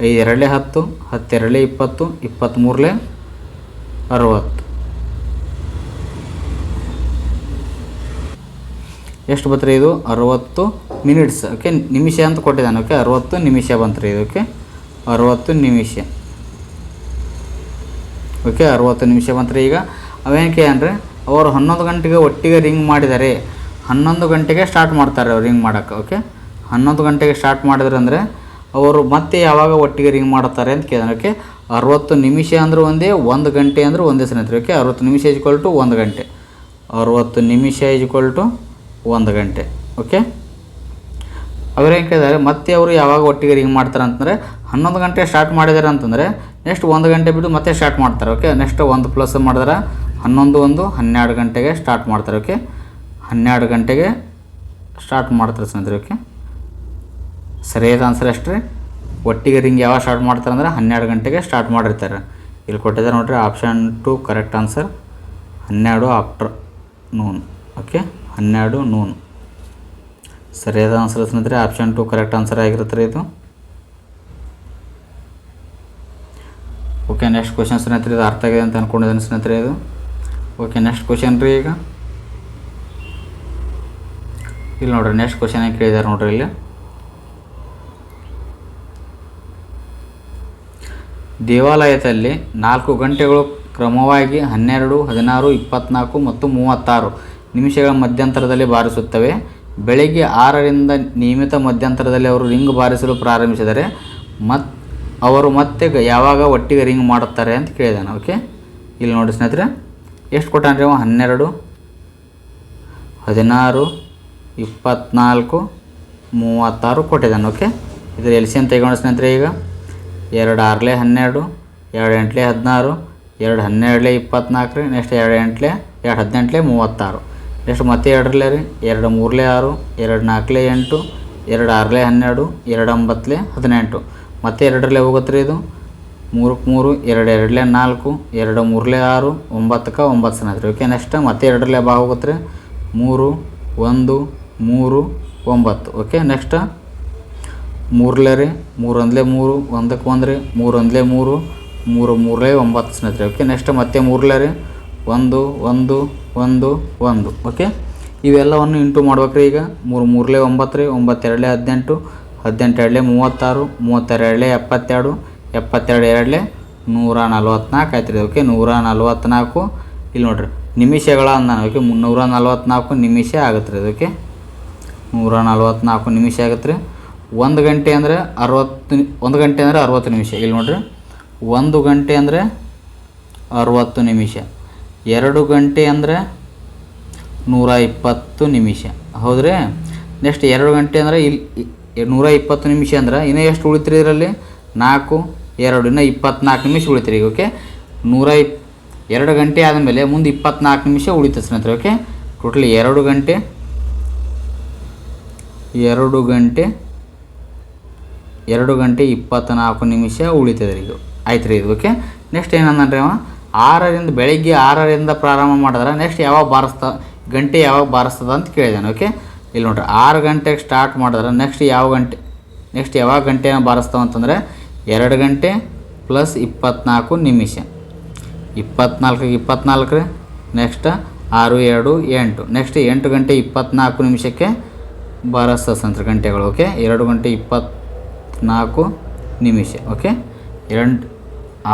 ಐದು ಎರಡಲೇ ಹತ್ತು ಹತ್ತೆರಡಲೇ ಇಪ್ಪತ್ತು ಇಪ್ಪತ್ತ್ಮೂರಲೇ ಅರವತ್ತು. ಎಷ್ಟು ಬತ್ರಿ ಇದು? ಅರವತ್ತು ಮಿನಿಟ್ಸ್ ಓಕೆ ನಿಮಿಷ ಅಂತ ಕೊಟ್ಟಿದ್ದಾನೆ ಓಕೆ ಅರವತ್ತು ನಿಮಿಷ ಬಂತು ರೀ ಓಕೆ ಅರವತ್ತು ನಿಮಿಷ. ಓಕೆ ಅರವತ್ತು ನಿಮಿಷ ಬಂತ್ರಿ ಈಗ. ಅವೇನಕ್ಕೆ ಅಂದರೆ, ಅವರು ಹನ್ನೊಂದು ಗಂಟೆಗೆ ಒಟ್ಟಿಗೆ ರಿಂಗ್ ಮಾಡಿದ್ದಾರೆ ಹನ್ನೊಂದು ಗಂಟೆಗೆ ಸ್ಟಾರ್ಟ್ ಮಾಡ್ತಾರೆ ಅವ್ರು ರಿಂಗ್ ಮಾಡೋಕ್ಕೆ ಓಕೆ ಹನ್ನೊಂದು ಗಂಟೆಗೆ ಸ್ಟಾರ್ಟ್ ಮಾಡಿದ್ರೆ ಅಂದರೆ, ಅವರು ಮತ್ತೆ ಯಾವಾಗ ಒಟ್ಟಿಗೆ ರಿಂಗ್ ಮಾಡುತ್ತಾರೆ ಅಂತ ಕೇಳಿದ್ರೆ ಓಕೆ ಅರವತ್ತು ನಿಮಿಷ ಅಂದ್ರೆ ಒಂದೇ, ಒಂದು ಗಂಟೆ ಅಂದ್ರೆ ಒಂದೇ ಸ್ನೇಹಿತರೆ ಓಕೆ ಅರುವತ್ತು ನಿಮಿಷ ಈಜ್ಕೊಲ್ ಒಂದು ಗಂಟೆ. ಅರುವತ್ತು ನಿಮಿಷ ಈಜ್ಕೊಲ್ ಒಂದು ಗಂಟೆ ಓಕೆ ಅವ್ರು ಏನು ಕೇಳಿದ್ದಾರೆ ಮತ್ತೆ ಅವರು ಯಾವಾಗ ಒಟ್ಟಿಗೆ ರಿಂಗ್ ಮಾಡ್ತಾರೆ ಅಂತಂದರೆ, ಹನ್ನೊಂದು ಗಂಟೆ ಸ್ಟಾರ್ಟ್ ಮಾಡಿದ್ದಾರೆ ಅಂತಂದರೆ ನೆಕ್ಸ್ಟ್ ಒಂದು ಗಂಟೆ ಬಿಟ್ಟು ಮತ್ತೆ ಸ್ಟಾರ್ಟ್ ಮಾಡ್ತಾರೆ ಓಕೆ ನೆಕ್ಸ್ಟ್ ಒಂದು ಪ್ಲಸ್ ಮಾಡಿದ್ರೆ, ಹನ್ನೊಂದು ಒಂದು, ಹನ್ನೆರಡು ಗಂಟೆಗೆ ಸ್ಟಾರ್ಟ್ ಮಾಡ್ತಾರೆ ಓಕೆ ಹನ್ನೆರಡು ಗಂಟೆಗೆ ಸ್ಟಾರ್ಟ್ ಮಾಡ್ತಾರೆ ಸ್ನೇಹಿತರೆ ಓಕೆ ಸರಿಯಾದ ಆನ್ಸರ್ ಅಷ್ಟೇ ಒಟ್ಟಿಗೆ ರಿಂಗ್ ಯಾವಾಗ ಸ್ಟಾರ್ಟ್ ಮಾಡ್ತಾರೆ ಅಂದರೆ, ಹನ್ನೆರಡು ಗಂಟೆಗೆ ಸ್ಟಾರ್ಟ್ ಮಾಡಿರ್ತಾರೆ. ಇಲ್ಲಿ ಕೊಟ್ಟಿದ್ದಾರೆ ನೋಡಿರಿ ಆಪ್ಷನ್ ಟು ಕರೆಕ್ಟ್ ಆನ್ಸರ್ ಹನ್ನೆರಡು ಆಫ್ಟರ್ ನೂನ್ ಓಕೆ ಹನ್ನೆರಡು ನೂನ್ ಸರಿಯಾದ ಆನ್ಸರ್ ಸ್ನೇಹಿತರೆ ಆಪ್ಷನ್ ಟು ಕರೆಕ್ಟ್ ಆನ್ಸರ್ ಆಗಿರುತ್ತೆ ಇದು. ಓಕೆ ನೆಕ್ಸ್ಟ್ ಕ್ವಶನ್ ಸ್ನೇಹಿತರೆ, ಇದು ಅರ್ಥ ಆಗಿದೆ ಅಂತ ಅಂದ್ಕೊಂಡಿದ್ದೀನಿ ಸ್ನೇಹಿತರೆ ಇದು. ಓಕೆ ನೆಕ್ಸ್ಟ್ ಕ್ವಶನ್ ರೀ ಈಗ. ಇಲ್ಲಿ ನೋಡ್ರಿ ನೆಕ್ಸ್ಟ್ ಕ್ವಶನ್ ಏನು ಕೇಳಿದ್ದಾರೆ ನೋಡ್ರಿ ಇಲ್ಲಿ. ದೇವಾಲಯದಲ್ಲಿ ನಾಲ್ಕು ಗಂಟೆಗಳು ಕ್ರಮವಾಗಿ ಹನ್ನೆರಡು, ಹದಿನಾರು, ಇಪ್ಪತ್ನಾಲ್ಕು ಮತ್ತು ಮೂವತ್ತಾರು ನಿಮಿಷಗಳ ಮಧ್ಯಂತರದಲ್ಲಿ ಬಾರಿಸುತ್ತವೆ. ಬೆಳಗ್ಗೆ ಆರರಿಂದ ನಿಯಮಿತ ಮಧ್ಯಂತರದಲ್ಲಿ ಅವರು ರಿಂಗ್ ಬಾರಿಸಲು ಪ್ರಾರಂಭಿಸಿದರೆ ಮತ್, ಅವರು ಮತ್ತೆ ಯಾವಾಗ ಒಟ್ಟಿಗೆ ರಿಂಗ್ ಮಾಡುತ್ತಾರೆ ಅಂತ ಕೇಳಿದಾನೆ, ಓಕೆ? ಇಲ್ಲಿ ನೋಡಿ ಸ್ನೇಹಿತರೆ, ಎಷ್ಟು ಕೊಟ್ಟಾನ್ರಿ ಅವ? ಹನ್ನೆರಡು, ಹದಿನಾರು, ಇಪ್ಪತ್ನಾಲ್ಕು, ಮೂವತ್ತಾರು ಕೊಟ್ಟಿದ್ದಾನೆ, ಓಕೆ? ಇದ್ರ ಎಲ್ ಸಿ ಅಂತ ತೆಗೊಂಡು ಸ್ನೇಹಿತರೆ ಈಗ. ಎರಡು ಆರಲೆ ಹನ್ನೆರಡು, ಎರಡು ಎಂಟ್ಲೆ ಹದಿನಾರು, ಎರಡು ಹನ್ನೆರಡಲೆ ಇಪ್ಪತ್ನಾಲ್ಕು ರೀ ನೆಕ್ಸ್ಟ್ ಎರಡು ಎಂಟ್ಲೆ, ಎರಡು ಹದಿನೆಂಟಲೆ ಮೂವತ್ತಾರು. ನೆಕ್ಸ್ಟ್ ಮತ್ತೆ ಎರಡರಲ್ಲೇ ರೀ. ಎರಡು ಮೂರಲೇ ಆರು, ಎರಡು ನಾಲ್ಕಲೇ ಎಂಟು, ಎರಡು ಆರಲೇ ಹನ್ನೆರಡು, ಎರಡು ಒಂಬತ್ತಲೇ ಹದಿನೆಂಟು. ಮತ್ತೆ ಎರಡರಲ್ಲೇ ಹೋಗುತ್ತೆ ರೀ ಇದು. ಮೂರಕ್ಕೆ ಮೂರು, ಎರಡು ಎರಡಲೇ ನಾಲ್ಕು, ಎರಡು ಮೂರಲೇ ಆರು, ಒಂಬತ್ತಕ್ಕೆ ಒಂಬತ್ತು ಸ್ನೇಹಿತರೆ ಓಕೆ ನೆಕ್ಸ್ಟ್ ಮತ್ತೆ ಎರಡರಲ್ಲೇ ಬಾ ಹೋಗುತ್ತೆ ರೀ. ಮೂರು, ಒಂದು, ಮೂರು, ಒಂಬತ್ತು. ಓಕೆ ನೆಕ್ಸ್ಟ್ ಮೂರಲೇ ರೀ. ಮೂರು ಮೂರು, ಒಂದಕ್ಕೆ ಒಂದು ರೀ. ಮೂರು ಮೂರು ಮೂರು ಮೂರಲೇ ಒಂಬತ್ತು ಸ್ನೇಹಿತರೆ ಓಕೆ ನೆಕ್ಸ್ಟ್ ಮತ್ತೆ ಮೂರಲೇ ರೀ. ಒಂದು ಒಂದು ಒಂದು ಒಂದು. ಓಕೆ ಇವೆಲ್ಲವನ್ನು ಇಂಟು ಮಾಡ್ಬೇಕ್ರಿ ಈಗ. ಮೂರು, ಮೂರಲೇ ಒಂಬತ್ತು ರೀ ಒಂಬತ್ತೆರಡಲೇ ಹದಿನೆಂಟು, ಹದಿನೆಂಟೆರಡಲೇ ಮೂವತ್ತಾರು, ಮೂವತ್ತೆರಡಲೇ ಎಪ್ಪತ್ತೆರಡು ಎಪ್ಪತ್ತೆರಡು ಎರಡಲೇ ನೂರ ನಲ್ವತ್ನಾಲ್ಕು ಆಯ್ತು ರೀ ಓಕೆ ನೂರ ನಲ್ವತ್ನಾಲ್ಕು. ಇಲ್ಲಿ ನೋಡ್ರಿ, ನಿಮಿಷಗಳ ಅಂದಾನ. ಓಕೆ ಮುನ್ನೂರ ನಲ್ವತ್ನಾಲ್ಕು ನಿಮಿಷ ಆಗುತ್ತೆ ರೀ ಓಕೆ ನೂರ ನಲ್ವತ್ನಾಲ್ಕು ನಿಮಿಷ ಆಗುತ್ತೆ ರೀ ಒಂದು ಗಂಟೆ ಅಂದರೆ ಅರವತ್ತು, ಒಂದು ಗಂಟೆ ಅಂದರೆ ಅರವತ್ತು ನಿಮಿಷ. ಇಲ್ಲಿ ನೋಡ್ರಿ, ಒಂದು ಗಂಟೆ ಅಂದರೆ ಅರವತ್ತು ನಿಮಿಷ. ಎರಡು ಗಂಟೆ ಅಂದರೆ ನೂರ ಇಪ್ಪತ್ತು ನಿಮಿಷ. ಹೌದ್ರಿ? ನೆಕ್ಸ್ಟ್ ಎರಡು ಗಂಟೆ ಅಂದರೆ ಇಲ್ಲಿ ನೂರ ಇಪ್ಪತ್ತು ನಿಮಿಷ ಅಂದ್ರೆ ಇನ್ನೂ ಎಷ್ಟು ಉಳಿತ್ರಿ ಇದರಲ್ಲಿ? ನಾಲ್ಕು, ಎರಡು, ಇನ್ನೂ ಇಪ್ಪತ್ನಾಲ್ಕು ನಿಮಿಷ ಉಳಿತ್ರಿ ಓಕೆ? ನೂರ ಇಪ್ ಎರಡು ಗಂಟೆ ಆದಮೇಲೆ ಮುಂದೆ ಇಪ್ಪತ್ನಾಲ್ಕು ನಿಮಿಷ ಉಳಿತದೆ ಸ್ನೇಹಿತರೆ, ಓಕೆ? ಟೋಟಲಿ ಎರಡು ಗಂಟೆ ಎರಡು ಗಂಟೆ ಎರಡು ಗಂಟೆ ಇಪ್ಪತ್ತ್ನಾಲ್ಕು ನಿಮಿಷ ಉಳಿತದ್ರಿ ಇದು ಆಯ್ತು ರೀ ಇದು, ಓಕೆ? ನೆಕ್ಸ್ಟ್ ಏನಂದ್ರೆ ಅವ? ಆರರಿಂದ, ಬೆಳಗ್ಗೆ ಆರರಿಂದ ಪ್ರಾರಂಭ ಮಾಡಿದ್ರೆ ನೆಕ್ಸ್ಟ್ ಯಾವಾಗ ಬಾರಿಸ್ತಾ, ಗಂಟೆ ಯಾವಾಗ ಬಾರಿಸ್ತದ ಅಂತ ಕೇಳಿದಾನೆ ಓಕೆ ಇಲ್ಲಿ ನೋಡ್ರಿ, ಆರು ಗಂಟೆಗೆ ಸ್ಟಾರ್ಟ್ ಮಾಡಿದ್ರೆ ನೆಕ್ಸ್ಟ್ ಯಾವ ಗಂಟೆ ನೆಕ್ಸ್ಟ್ ಯಾವಾಗ ಗಂಟೆನ ಬಾರಿಸ್ತಾವ ಅಂತಂದರೆ ಎರಡು ಗಂಟೆ ಪ್ಲಸ್ ಇಪ್ಪತ್ತ್ನಾಲ್ಕು ನಿಮಿಷ. ಇಪ್ಪತ್ನಾಲ್ಕು ರೀ ನೆಕ್ಸ್ಟ್ ಆರು, ಎರಡು, ಎಂಟು. ನೆಕ್ಸ್ಟ್ ಎಂಟು ಗಂಟೆ ಇಪ್ಪತ್ನಾಲ್ಕು ನಿಮಿಷಕ್ಕೆ ಬಾರಸ್ತ ಸಂತ್ರ ಗಂಟೆಗಳು ಓಕೆ ಎರಡು ಗಂಟೆ ಇಪ್ಪತ್ನಾಲ್ಕು ನಿಮಿಷ ಓಕೆ ಎಂಟು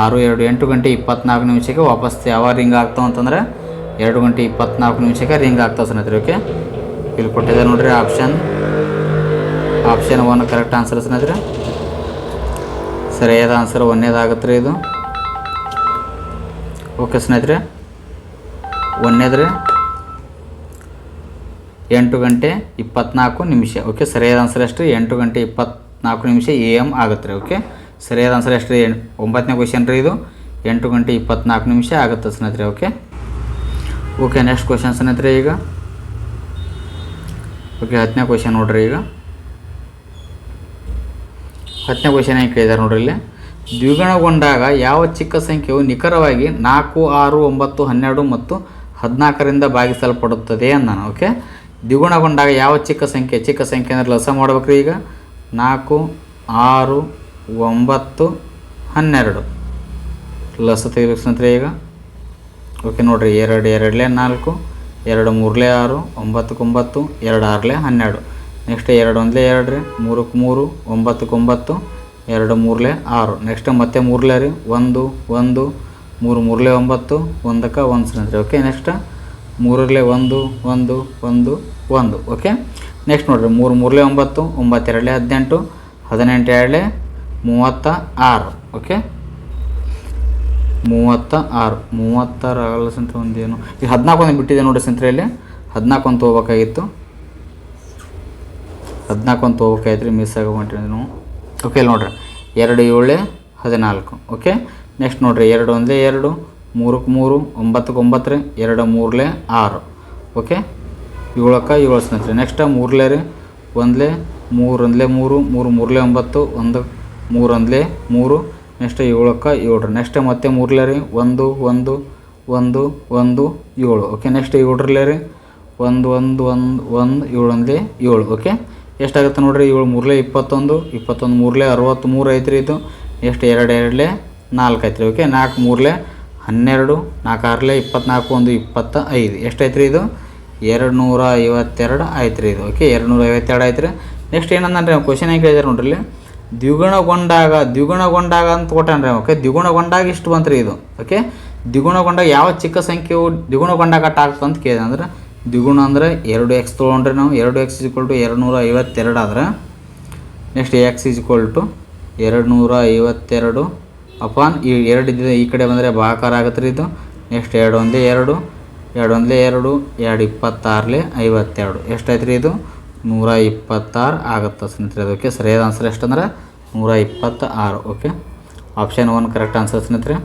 ಆರು, ಎರಡು, ಎಂಟು ಗಂಟೆ ಇಪ್ಪತ್ನಾಲ್ಕು ನಿಮಿಷಕ್ಕೆ ವಾಪಸ್ ಯಾವ ರಿಂಗ್ ಆಗ್ತಾವ ಅಂತಂದ್ರೆ ಎರಡು ಗಂಟೆ ಇಪ್ಪತ್ನಾಲ್ಕು ನಿಮಿಷಕ್ಕೆ ರಿಂಗ್ ಆಗ್ತಾವ ಸ್ನೇಹಿತರೆ ಓಕೆ? ಇಲ್ಲಿ ಕೊಟ್ಟಿದ್ದಾರೆ ನೋಡ್ರಿ option. Option one correct answer ಸ್ನೇಹಿತರೆ. ಸರಿಯಾದ ಆನ್ಸರ್ ಒಂದೇದಾಗತ್ತೆ ರೀ ಇದು. ಓಕೆ ಸ್ನೇಹಿತರೆ. ಒಂದನೇದ್ರಿ ಎಂಟು ಗಂಟೆ ಇಪ್ಪತ್ನಾಲ್ಕು ನಿಮಿಷ. ಓಕೆ, ಸರಿಯಾದ ಆನ್ಸರ್ ಎಷ್ಟು ಎಂಟು ಗಂಟೆ ಇಪ್ಪತ್ನಾಲ್ಕು ನಿಮಿಷ ಎ ಎಂ ಆಗುತ್ತೆ ರೀ ಓಕೆ? ಸರಿಯಾದ ಆನ್ಸರ್ ಎಷ್ಟು ರೀ ಒಂಬತ್ತನೇ ಕ್ವಶನ್ ರೀ ಇದು. ಎಂಟು ಗಂಟೆ ಇಪ್ಪತ್ನಾಲ್ಕು ನಿಮಿಷ ಆಗುತ್ತೆ ಸ್ನೇಹಿತರೆ ಓಕೆ ಓಕೆ ನೆಕ್ಸ್ಟ್ ಕ್ವಶನ್ ಸ್ನೇಹಿತರೆ ಈಗ. ಓಕೆ ಹತ್ತನೇ ಕ್ವಶನ್ ನೋಡ್ರಿ ಈಗ. ಹತ್ತನೇ ಕ್ವಶನ್ ಏನು ಕೇಳಿದ್ದಾರೆ ನೋಡ್ರಿ ಇಲ್ಲಿ. ದ್ವಿಗುಣಗೊಂಡಾಗ ಯಾವ ಚಿಕ್ಕ ಸಂಖ್ಯೆಯು ನಿಖರವಾಗಿ ನಾಲ್ಕು, ಆರು, ಒಂಬತ್ತು, ಹನ್ನೆರಡು ಮತ್ತು ಹದಿನಾಲ್ಕರಿಂದ ಭಾಗಿಸಲ್ಪಡುತ್ತದೆ ನಾನು ಓಕೆ ದ್ವಿಗುಣಗೊಂಡಾಗ ಯಾವ ಚಿಕ್ಕ ಸಂಖ್ಯೆ ಚಿಕ್ಕ ಸಂಖ್ಯೆ ಅಂದರೆ ಲಸ ಮಾಡ್ಬೇಕ್ರಿ ಈಗ. ನಾಲ್ಕು, ಆರು ಒಂಬತ್ತು ಹನ್ನೆರಡು. ಲಸ ತೆಗಿಬೇಕು ಸ್ನೇಹಿತರೆ ಈಗ. ಓಕೆ ನೋಡಿರಿ, ಎರಡು, ಎರಡಲೇ ನಾಲ್ಕು, ಎರಡು ಮೂರಲೇ ಆರು, ಒಂಬತ್ತಕ್ಕೆ ಒಂಬತ್ತು, ಎರಡು ಆರಲೇ ಹನ್ನೆರಡು. ನೆಕ್ಸ್ಟ್ ಎರಡು ಒಂದಲೇ ಎರಡು ರೀ, ಮೂರಕ್ಕೆ ಮೂರು, ಒಂಬತ್ತಕ್ಕೆ ಒಂಬತ್ತು, ಎರಡು ಮೂರಲೇ ಆರು. ನೆಕ್ಸ್ಟ್ ಮತ್ತೆ ಮೂರಲೇ ರೀ, ಒಂದು ಒಂದು, ಮೂರು ಮೂರಲೇ ಒಂಬತ್ತು, ಒಂದಕ್ಕೆ ಒಂದು ಸ್ನೇಹಿತರೆ ಓಕೆ ನೆಕ್ಸ್ಟ್ ಮೂರಲೇ ಒಂದು ಒಂದು ಒಂದು ಒಂದು ಓಕೆ ನೆಕ್ಸ್ಟ್ ನೋಡಿರಿ, ಮೂರು ಮೂರಲೇ ಒಂಬತ್ತು, ಒಂಬತ್ತೆರಡಲೇ ಹದಿನೆಂಟು ಹದಿನೆಂಟು ಎರಡಲೇ ಮೂವತ್ತ ಆರು ಓಕೆ ಮೂವತ್ತ ಆರು ಮೂವತ್ತಾರು ಸಂತ್ರಿ ಒಂದೇನು? ಈಗ ಹದಿನಾಲ್ಕು ಒಂದು ಬಿಟ್ಟಿದೆ ನೋಡಿ ಸಂತ್ರಿಯಲ್ಲಿ. ಹದಿನಾಲ್ಕು ಒಂದು ತೊಗೋಬೇಕಾಗಿತ್ತು. ಹದಿನಾಲ್ಕು ಒಂದು ತೊಗೋಬೇಕಾಯ್ತು ರೀ ಮಿಸ್ ಆಗಿ ನೀವು. ಓಕೆ ಇಲ್ಲಿ ನೋಡ್ರಿ. ಎರಡು ಏಳು, ಹದಿನಾಲ್ಕು ಓಕೆ ನೆಕ್ಸ್ಟ್ ನೋಡಿರಿ, ಎರಡು ಒಂದೇ ಎರಡು, ಮೂರಕ್ಕೆ ಮೂರು, ಒಂಬತ್ತಕ್ಕೆ ಒಂಬತ್ತು ರೀ, ಎರಡು ಮೂರಲೆ ಆರು ಓಕೆ ಏಳಕ್ಕೆ ಏಳು ಸ್ನೇಹಿತರೆ ನೆಕ್ಸ್ಟ್ ಮೂರಲೇ ರೀ, ಒಂದಲೇ ಮೂರು ಒಂದಲೇ ಮೂರು ಮೂರು ಮೂರಲೇ ಒಂಬತ್ತು ಒಂದು ಮೂರು ಒಂದಲೇ ಮೂರು, ನೆಕ್ಸ್ಟ್ ಏಳಕ್ಕೆ ಏಳು ರೀ ನೆಕ್ಸ್ಟ್ ಮತ್ತೆ ಮೂರಲೇ ರೀ? ಒಂದು ಒಂದು ಒಂದು ಒಂದು, ಏಳು. ಓಕೆ ನೆಕ್ಸ್ಟ್ ಏಳರಲ್ಲೇ ರೀ? ಒಂದು ಒಂದು ಒಂದು ಒಂದು ಏಳು ಒಂದಲೇ ಏಳು. ಓಕೆ ಎಷ್ಟಾಗುತ್ತೆ ನೋಡಿರಿ? ಏಳು ಮೂರಲೇ ಇಪ್ಪತ್ತೊಂದು ಇಪ್ಪತ್ತೊಂದು ಮೂರಲೇ ಅರವತ್ತ್ಮೂರು ಐತ್ರಿ ಇದು. ನೆಕ್ಸ್ಟ್ ಎರಡು ಎರಡಲೇ ನಾಲ್ಕು ಐತ್ರಿ. ಓಕೆ ನಾಲ್ಕು ಮೂರಲೇ ಹನ್ನೆರಡು, ನಾಲ್ಕು ಆರಲೇ ಇಪ್ಪತ್ನಾಲ್ಕು, ಒಂದು ಇಪ್ಪತ್ತ ಐದು. ಎಷ್ಟು ಐತ್ರಿ ಇದು? ಎರಡು ನೂರ ಐವತ್ತೆರಡು ಆಯ್ತು ರೀ ಇದು. ಓಕೆ ಎರಡು ನೂರ ಐವತ್ತೆರಡು ಆಯ್ತು ರೀ ನೆಕ್ಸ್ಟ್ ಏನಂದ್ರೆ ಕ್ವಶನ್ ಹೆಂಗೆ ಕೇಳಿದಾರೆ ನೋಡ್ರಿ ಇಲ್ಲಿ? ದ್ವಿಗುಣಗೊಂಡಾಗ ದ್ವಿಗುಣಗೊಂಡಾಗ ಅಂತ ಕೊಟ್ಟಾನ್ರಿ ಓಕೆ ದ್ವಿಗುಣಗೊಂಡಾಗ ಇಷ್ಟು ಬಂತು ರೀ ಇದು ಓಕೆ ದ್ವಿಗುಣಗೊಂಡಾಗ ಯಾವ ಚಿಕ್ಕ ಸಂಖ್ಯೆಯು ದ್ವಿಗುಣಗೊಂಡಾಗ ಆಗ್ತದೆ ಅಂತ ಕೇಳಿದೆ. ಅಂದ್ರೆ ದ್ವಿಗುಣ ಅಂದರೆ ಎರಡು ಎಕ್ಸ್ ತೊಗೊಂಡ್ರೆ ನಾವು ಎರಡು ಎಕ್ಸ್ ಇಕ್ವಲ್ ಟು ಎರಡು ನೂರ ಐವತ್ತೆರಡು ಆದ್ರೆ next X is equal to ಎರಡು ನೂರ ಐವತ್ತೆರಡು ಅಪಾನ್ ಈ ಎರಡು ಇದ್ದಿದೆ, ಈ ಕಡೆ ಬಂದರೆ ಭಾಕಾರ ಆಗುತ್ತೆ ರೀ ಇದು. ನೆಕ್ಸ್ಟ್ ಎರಡು ಒಂದೇ ಎರಡು ಎರಡು ಒಂದೇ ಎರಡು ಎರಡು ಇಪ್ಪತ್ತಾರಲೆ ಐವತ್ತೆರಡು. ಎಷ್ಟಾಯ್ತು ರೀ ಇದು? ನೂರ ಇಪ್ಪತ್ತಾರು ಆಗುತ್ತೆ ಸ್ನೇಹಿತರೆ. ಅದಕ್ಕೆ ಸರಿಯಾದ ಆನ್ಸರ್ ಎಷ್ಟಂದ್ರೆ ನೂರ ಇಪ್ಪತ್ತ ಆರು okay option one correct answer ಸ್ನೇಹಿತರೆ.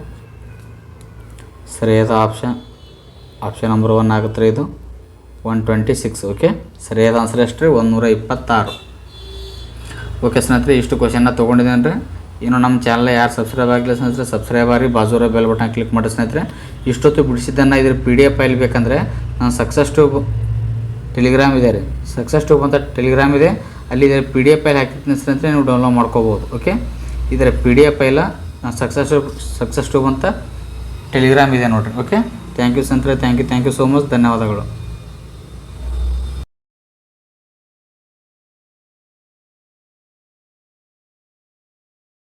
ಸರಿಯಾದ ಆಪ್ಷನ್ ಆಪ್ಷನ್ ನಂಬರ್ ಒನ್ ಆಗುತ್ತೆ ರೀ ಇದು. ಒನ್ ಟ್ವೆಂಟಿ ಸಿಕ್ಸ್ ಓಕೆ ಸರಿಯಾದ ಆನ್ಸರ್ ಎಷ್ಟು ರೀ? ಒಂದು ನೂರ ಇಪ್ಪತ್ತಾರು ಓಕೆ ಸ್ನೇಹಿತರೆ, ಇಷ್ಟು ಕ್ವಶನ್ನ ತೊಗೊಂಡಿದ್ದೇನೆ ರೀ. ಇನ್ನು ನಮ್ಮ ಚಾನಲ್ ಯಾರು ಸಬ್ಸ್ಕ್ರೈಬ್ ಆಗಿಲ್ಲ ಸ್ನೇಹಿತರೆ ಸಬ್ಸ್ಕ್ರೈಬ್ ಆಗಿ ಬಾಜೂರ ಬೆಲ್ ಬಟನ್ ಕ್ಲಿಕ್ ಮಾಡಿ ಸ್ನೇಹಿತರೆ. ಇಷ್ಟೊತ್ತು ಬಿಡಿಸಿದ್ದನ್ನು ಇದ್ರ ಪಿ ಡಿ ಎಫ್ ಫೈಲ್ ಬೇಕಂದರೆ ನಾನು ಸಕ್ಸಸ್ ಟ್ಯೂಬ್ ಟೆಲಿಗ್ರಾಮ್ ಇದೆ ರೀ. ಸಕ್ಸಸ್ ಟ್ಯೂಬ್ ಅಂತ ಟೆಲಿಗ್ರಾಮ್ ಇದೆ. ಅಲ್ಲಿ ಇದರ ಪಿ ಡಿ ಎಫ್ ಫೈಲ್ ಹಾಕಿರ್ತೀನಿ ನೀವು ಡೌನ್ಲೋಡ್ ಮಾಡ್ಕೋಬೋದು ಓಕೆ ಇದರ P D F file success success tube ಅಂತ ಟೆಲಿಗ್ರಾಮ್ ಇದೆ ನೋಡಿರಿ okay thank you ಸಂತ್ರೆ thank you thank you so much ಧನ್ಯವಾದಗಳು.